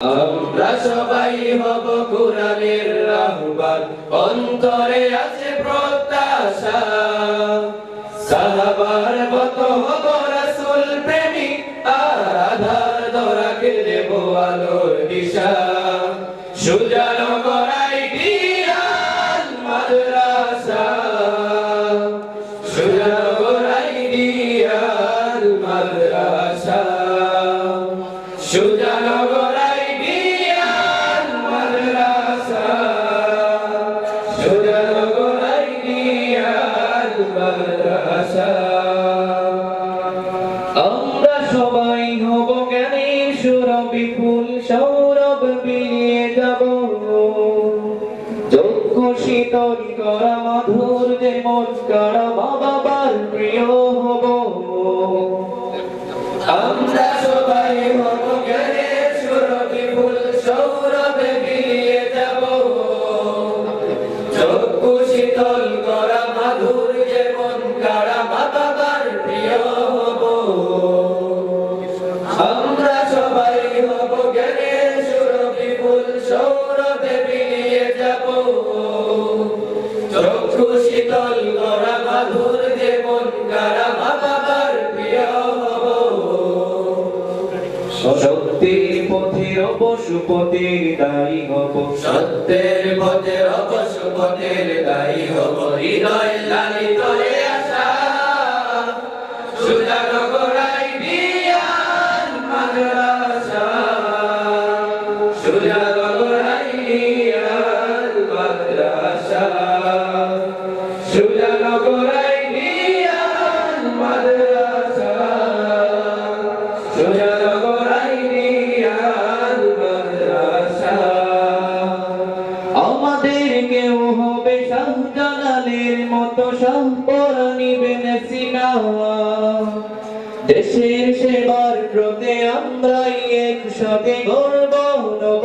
আমরা সবাই হব কোরআনের রাহবার। অন্তরে আছে প্রত্যাশা। সাহাবার মত হব রাসূল প্রেমিক। আর আধার দেব আলোর দিশা। সুজানো গড়াই দিয়াল মাদ্রাসা। সুজানো গড়াই দিয়াল মাদ্রাসা। সুজানো আমরা সবাই হব জ্ঞানের সুরভ বিপুল সৌরভ বিলিয়ে যাব। যোগ্য শীতল করা মধুর যে মন করা মা বাবার প্রিয় হব। শীতল করা মাধুর যেমন কারা বাবার প্রিয় হব। সত্যের পথের পশুপতির দায়ী হব। সত্যের পথের অবশুভনের দায়ী হব। হৃদয় লালিত আশা সুজান গড়াই দিয়ান মাদ্রাসা সুজান দেশের সেবার ব্রতে আমরাই একসাথে গর্ব নব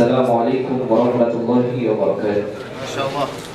السلام عليكم ورحمة الله وبركاته. ما شاء الله.